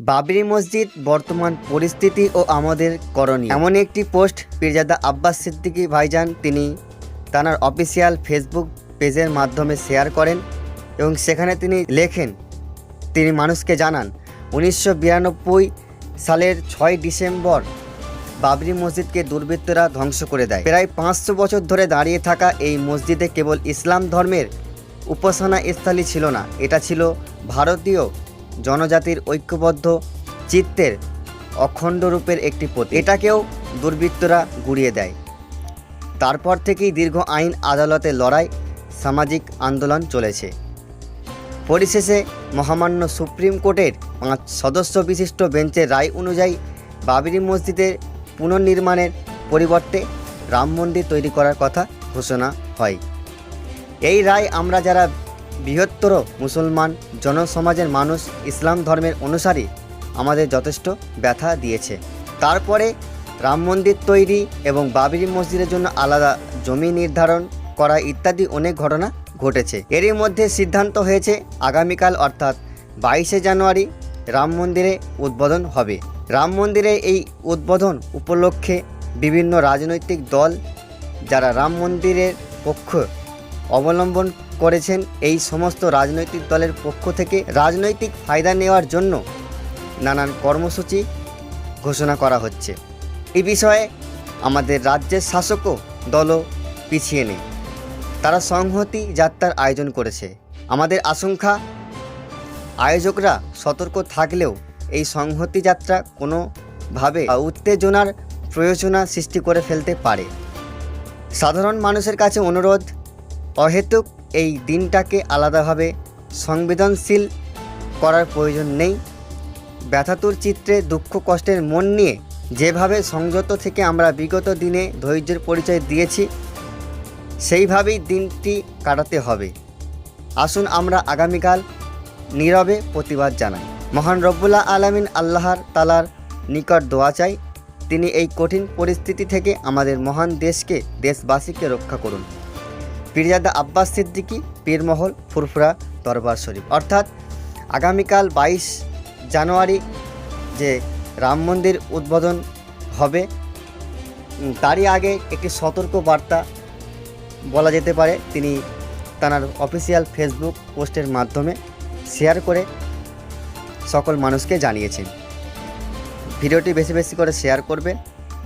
বাবরি মসজিদ, বর্তমান পরিস্থিতি ও আমাদের করণীয়। এমন একটি পোস্ট পীরজাদা আব্বাস সিদ্দিকী ভাইজান, তিনি তানার অফিসিয়াল ফেসবুক পেজের মাধ্যমে শেয়ার করেন এবং সেখানে তিনি লেখেন, তিনি মানুষকে জানান, উনিশশো বিরানব্বই সালের ছয় ডিসেম্বর বাবরি মসজিদকে দুর্বৃত্তরা ধ্বংস করে দেয়। প্রায় পাঁচশো বছর ধরে দাঁড়িয়ে থাকা এই মসজিদে কেবল ইসলাম ধর্মের উপাসনা স্থলী ছিল না, এটা ছিল ভারতীয় জনজাতির ঐক্যবদ্ধ চিত্তের অখণ্ড রূপের একটি প্রতীক। এটাকেও দুর্বৃত্তরা গুড়িয়ে দেয়। তারপর থেকেই দীর্ঘ আইন আদালতে লড়াই, সামাজিক আন্দোলন চলেছে। পরিশেষে মহামান্য সুপ্রিম কোর্টের পাঁচ সদস্য বিশিষ্ট বেঞ্চের রায় অনুযায়ী বাবরি মসজিদের পুনর্নির্মাণের পরিবর্তে রাম মন্দির তৈরি করার কথা ঘোষণা হয়। এই রায় আমরা যারা বৃহত্তর মুসলমান জনসমাজের মানুষ ইসলাম ধর্মের অনুসারী আমাদের যথেষ্ট ব্যথা দিয়েছে। তারপরে রাম মন্দির তৈরি এবং বাবরি মসজিদের জন্য আলাদা জমি নির্ধারণ করা ইত্যাদি অনেক ঘটনা ঘটেছে। এরই মধ্যে সিদ্ধান্ত হয়েছে আগামীকাল অর্থাৎ বাইশে জানুয়ারি রাম মন্দিরে উদ্বোধন হবে। রাম মন্দিরে এই উদ্বোধন উপলক্ষে বিভিন্ন রাজনৈতিক দল, যারা রাম মন্দিরের পক্ষ অবলম্বন করেছেন এই সমস্ত রাজনৈতিক দলের পক্ষ থেকে রাজনৈতিক ফায়দা নেওয়ার জন্য নানান কর্মসূচি ঘোষণা করা হচ্ছে। এই বিষয়ে আমাদের রাজ্যের শাসকও দলও পিছিয়ে নেই। তারা সংহতি যাত্রার আয়োজন করেছে। আমাদের আশঙ্কা, আয়োজকরা সতর্ক থাকলেও এই সংহতি যাত্রা কোনোভাবে উত্তেজনার প্রয়োজনা সৃষ্টি করে ফেলতে পারে। সাধারণ মানুষের কাছে অনুরোধ অহেতুক এই দিনটাকে আলাদাভাবে সংবেদনশীল করার প্রয়োজন নেই। ব্যথাতুর চিত্রে দুঃখ কষ্টের মন নিয়ে যেভাবে সংযত থেকে আমরা বিগত দিনে ধৈর্যের পরিচয় দিয়েছি, সেইভাবেই দিনটি কাটাতে হবে। আসুন আমরা আগামীকাল নীরবে প্রতিবাদ জানাই। মহান রব্বুল্লাহ আলামিন আল্লাহর তালার নিকট দোয়া চাই। তিনি এই কঠিন পরিস্থিতি থেকে আমাদের মহান দেশকে, দেশবাসীকে রক্ষা করুন। পীরজাদা আব্বাস সিদ্দিকী, পীরমহল, ফুরফুরা দরবার শরীফ। অর্থাৎ আগামীকাল বাইশ জানুয়ারি যে রাম মন্দির উদ্বোধন হবে তারই আগে একটি সতর্ক বার্তা বলা যেতে পারে। তিনি তার অফিসিয়াল ফেসবুক পোস্টের মাধ্যমে শেয়ার করে সকল মানুষকে জানিয়েছেন। ভিডিওটি বেশি বেশি করে শেয়ার করবে